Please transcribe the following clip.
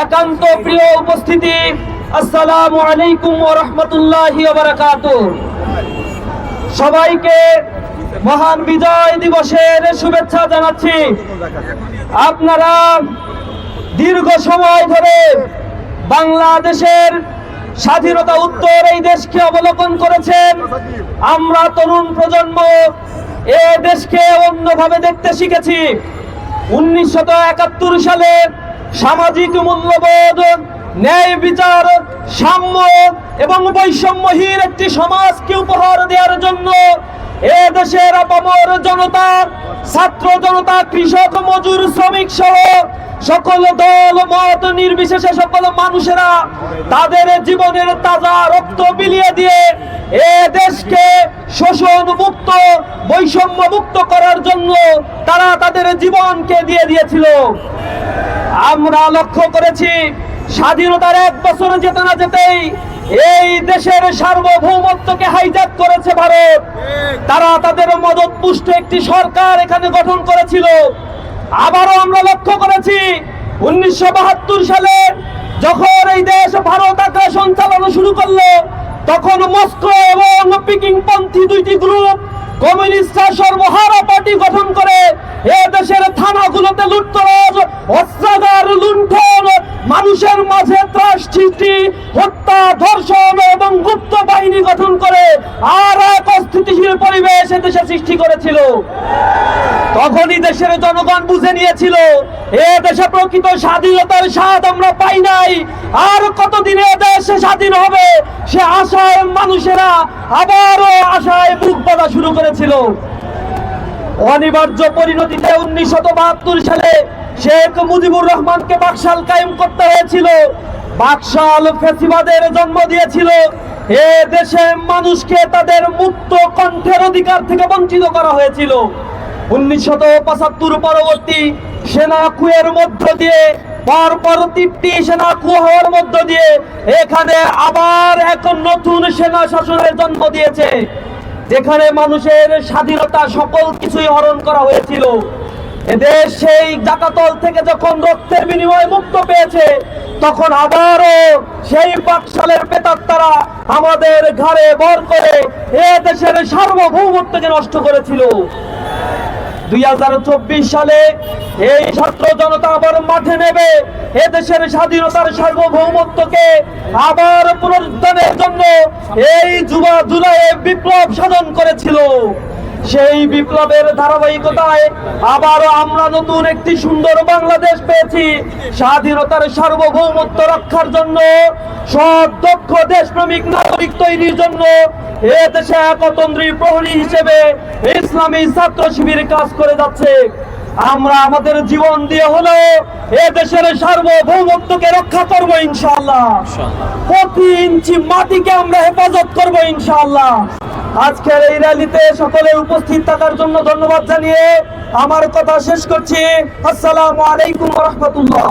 একান্ত প্রিয় উপস্থিতি, আসসালামু আলাইকুম ও রহমতুল্লাহ সবাইকে মহান বিজয় দিবসের শুভেচ্ছা জানাচ্ছি। আপনারা দীর্ঘ সময় ধরে বাংলাদেশের স্বাধীনতা উত্তর এই দেশকে অবলোকন করেছেন। আমরা তরুণ প্রজন্ম এ দেশকে অন্যভাবে দেখতে শিখেছি। একাত্তর সালে সামাজিক মূল্যবোধ, ন্যায় বিচার, সাম্য এবং বৈষম্যহীন একটি সমাজকে উপহার দেওয়ার জন্য এ দেশের জনতা, ছাত্র জনতা, কৃষক, মজুর, শ্রমিক সহ সকল দল, মত নির্বিশেষে সকল মানুষেরা তাদের জীবনের তাজা রক্ত বিলিয়ে দিয়ে এ দেশকে শোষণ মুক্ত, বৈষম্য মুক্ত করার জন্য তারা তাদের জীবনকে দিয়ে দিয়েছিল। আমরা লক্ষ্য করেছি, স্বাধীনতার এক বছর যেতে না যেতেই এই দেশের সার্বভৌমত্বকে হাইজ্যাক করেছে ভারত। তারা তাদের মদত পুষ্ট একটি সরকার এখানে গঠন করেছিল। আবারও আমরা লক্ষ্য করেছি, উনিশশো বাহাত্তর সালে যখন এই দেশ ভারত আগ্রাসন চালানো শুরু করল, তখন মস্কো এবং পিকিং পন্থী দুইটি গ্রুপ কমিউনিস্টরা সর্বহারা পার্টি গঠন করে এ দেশের থানাগুলোতে লুটতরাজ অস্ত্রাগার লুণ্ঠন মানুষের মাঝে ত্রাস সৃষ্টি হত্যা ধর্ষণ এবং গুপ্ত বাহিনী গঠন করে আর এক অস্থিতিশীল পরিবেশ এ দেশে সৃষ্টি করেছিল। তখনই দেশের জনগণ বুঝে নিয়েছিল, এ দেশে প্রকৃত স্বাধীনতার স্বাদ আমরা পাই নাই। আর কতদিনে এ দেশ স্বাধীন হবে, সে আশায় মানুষেরা আবারও আশায় বুক বাঁধা শুরু করেছিল। অনিবার্য পরিণতিতে উনিশশো বাহাত্তর সালে শেখ মুজিবুর রহমানকে বাকশাল কায়েম করতে হয়েছিল। বাকশাল ফেসিবাদের জন্ম দিয়েছিল। এ দেশে মানুষকে তাদের মুক্ত কণ্ঠের অধিকার থেকে বঞ্চিত করা হয়েছিল। উনিশশত পরবর্তী মধ্য দিয়ে হওয়ার মধ্য দিয়ে, এখানে আবার এক নতুন জন্ম দিয়েছে, যেখানে মানুষের স্বাধীনতা সকল কিছুই হরণ করা হয়েছিল। এদের সেই জাকাতল থেকে যখন রক্তের বিনিময়ে মুক্ত পেয়েছে তখন আবারও সেই পাকশালের পেতাত্তারা আমাদের ঘরে বর করে এ দেশের সার্বভৌমত্বকে নষ্ট করেছিল। দুই হাজার চব্বিশ সালে এই ছাত্র জনতা আবার মাঠে নেবে এদেশের স্বাধীনতার সার্বভৌমত্বকে আবার পুনরুদ্ধারের জন্য এই যুবা জুলাইয়ে বিপ্লব সাধন করেছিল। সেই বিপ্লবের ধারাবাহিকতায় আবারও আমরা নতুন একটি সুন্দর বাংলাদেশ পেয়েছি। স্বাধীনতার সার্বভৌমত্ব রক্ষার জন্য সৎ দক্ষ দেশপ্রেমিক নাগরিক তৈরির জন্য এ দেশে একতন্ত্রী প্রহরী হিসেবে ইসলামী ছাত্র শিবির কাজ করে যাচ্ছে। আমরা আমাদের জীবন দিয়ে হলো এ দেশের সার্বভৌমত্বকে রক্ষা করব ইনশাআল্লাহ। প্রতি ইঞ্চি মাটিকে আমরা হেফাজত করব ইনশাআল্লাহ। আজকের এই র্যালিতে সকলে উপস্থিত থাকার জন্য ধন্যবাদ জানিয়ে আমার কথা শেষ করছি। আসসালামু আলাইকুম রহমতুল্লাহ।